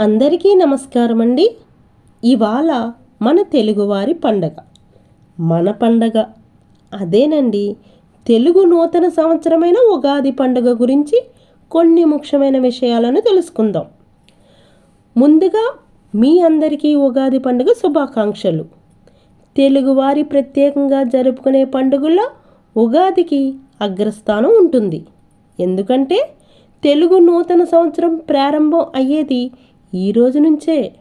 అందరికీ నమస్కారం అండి ఇవాళ మన తెలుగువారి పండగ. మన పండగ. అదేనండి తెలుగు నూతన సంవత్సరమైన ఉగాది పండుగ గురించి కొన్ని ముఖ్యమైన విషయాలను తెలుసుకుందాం. ముందుగా మీ అందరికీ ఉగాది పండుగ శుభాకాంక్షలు. తెలుగువారి ప్రత్యేకంగా జరుపుకునే పండుగల్లో ఉగాదికి అగ్రస్థానం ఉంటుంది. ఎందుకంటే తెలుగు నూతన సంవత్సరం ప్రారంభం అయ్యేది ఈ రోజు నుంచే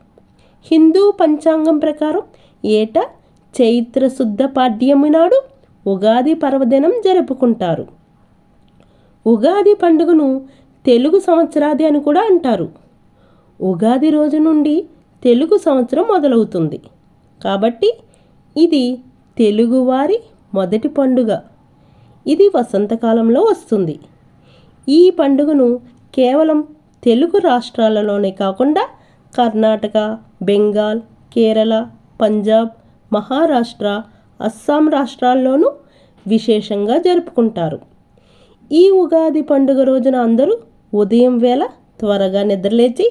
హిందూ పంచాంగం ప్రకారం ఏటా చైత్ర శుద్ధ పాడ్యమి నాడు ఉగాది పర్వదినం జరుపుకుంటారు. ఉగాది పండుగను తెలుగు సంవత్సరాది అని కూడా అంటారు. ఉగాది రోజు నుండి తెలుగు సంవత్సరం మొదలవుతుంది. కాబట్టి ఇది తెలుగువారి మొదటి పండుగ. ఇది వసంతకాలంలో వస్తుంది. ఈ పండుగను కేవలం తెలుగు రాష్ట్రాలలోనే కాకుండా కర్ణాటక బెంగాల్ కేరళ పంజాబ్ మహారాష్ట్ర అస్సాం రాష్ట్రాల్లోనూ విశేషంగా జరుపుకుంటారు. ఈ ఉగాది పండుగ రోజున అందరూ ఉదయం వేళ త్వరగా నిద్రలేచి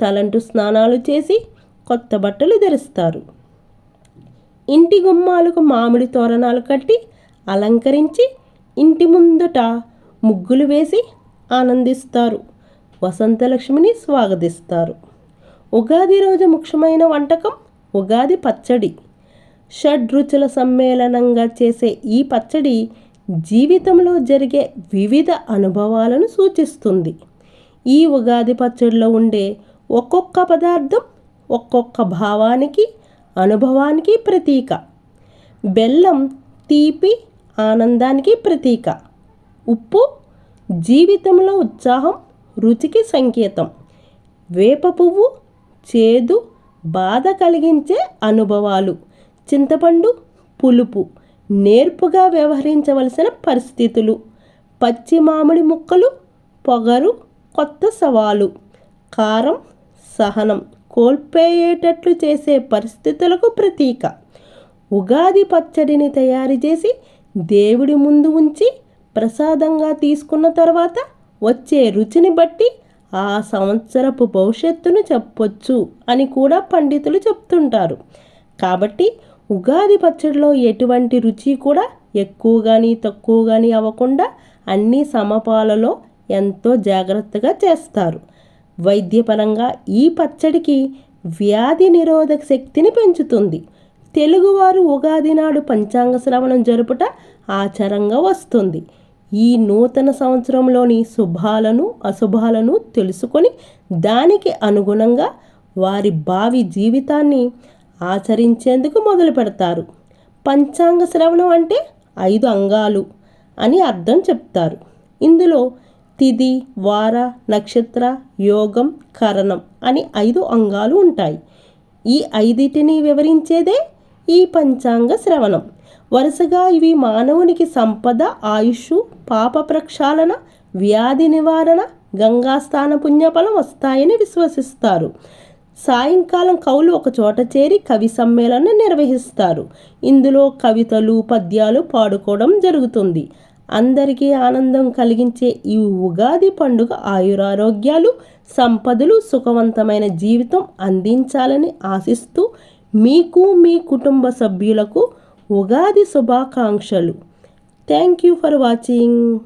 తలంటు స్నానాలు చేసి కొత్త బట్టలు ధరిస్తారు. ఇంటి గుమ్మాలకు మామిడి తోరణాలు కట్టి అలంకరించి ఇంటి ముందుట ముగ్గులు వేసి ఆనందిస్తారు. వసంతలక్ష్మిని స్వాగతిస్తారు. ఉగాది రోజు ముఖ్యమైన వంటకం ఉగాది పచ్చడి. షడ్రుచుల సమ్మేళనంగా చేసే ఈ పచ్చడి జీవితంలో జరిగే వివిధ అనుభవాలను సూచిస్తుంది. ఈ ఉగాది పచ్చడిలో ఉండే ఒక్కొక్క పదార్థం ఒక్కొక్క భావానికి అనుభవానికి ప్రతీక. బెల్లం తీపి ఆనందానికి ప్రతీక. ఉప్పు జీవితంలో ఉత్సాహం రుచికి సంకేతం. వేప పువ్వు చేదు బాధ కలిగించే అనుభవాలు. చింతపండు పులుపు నేర్పుగా వ్యవహరించవలసిన పరిస్థితులు. పచ్చి మామిడి ముక్కలు పొగరు కొత్త సవాలు. కారం సహనం కోల్పోయేటట్లు చేసే పరిస్థితులకు ప్రతీక. ఉగాది పచ్చడిని తయారు చేసి దేవుడి ముందు ఉంచి ప్రసాదంగా తీసుకున్న తర్వాత వచ్చే రుచిని బట్టి ఆ సంవత్సరపు భవిష్యత్తును చెప్పొచ్చు అని కూడా పండితులు చెప్తుంటారు. కాబట్టి ఉగాది పచ్చడిలో ఎటువంటి రుచి కూడా ఎక్కువ కానీ తక్కువ కానీ అవ్వకుండా అన్ని సమపాలలో ఎంతో జాగ్రత్తగా చేస్తారు. వైద్యపరంగా ఈ పచ్చడికి వ్యాధి నిరోధక శక్తిని పెంచుతుంది. తెలుగువారు ఉగాది నాడు పంచాంగ శ్రవణం జరుపుట ఆచారంగా వస్తుంది. ఈ నూతన సంవత్సరంలోని శుభాలను అశుభాలను తెలుసుకొని దానికి అనుగుణంగా వారి భావి జీవితాన్ని ఆచరించేందుకు మొదలు పెడతారు. పంచాంగ శ్రవణం అంటే ఐదు అంగాలు అని అర్థం చెప్తారు. ఇందులో తిది వార నక్షత్ర యోగం కరణం అని ఐదు అంగాలు ఉంటాయి. ఈ ఐదిటిని వివరించేదే ఈ పంచాంగ శ్రవణం. వరుసగా ఇవి మానవునికి సంపద ఆయుష్ పాప ప్రక్షాళన వ్యాధి నివారణ గంగాస్థాన పుణ్యఫలం వస్తాయని విశ్వసిస్తారు. సాయంకాలం కవులు ఒక చోట చేరి కవి సమ్మేళనం నిర్వహిస్తారు. ఇందులో కవితలు పద్యాలు పాడుకోవడం జరుగుతుంది. అందరికీ ఆనందం కలిగించే ఈ ఉగాది పండుగ ఆయురారోగ్యాలు సంపదలు సుఖవంతమైన జీవితం అందించాలని ఆశిస్తూ మీకు మీ కుటుంబ సభ్యులకు ఉగాది శుభాకాంక్షలు. Thank you for watching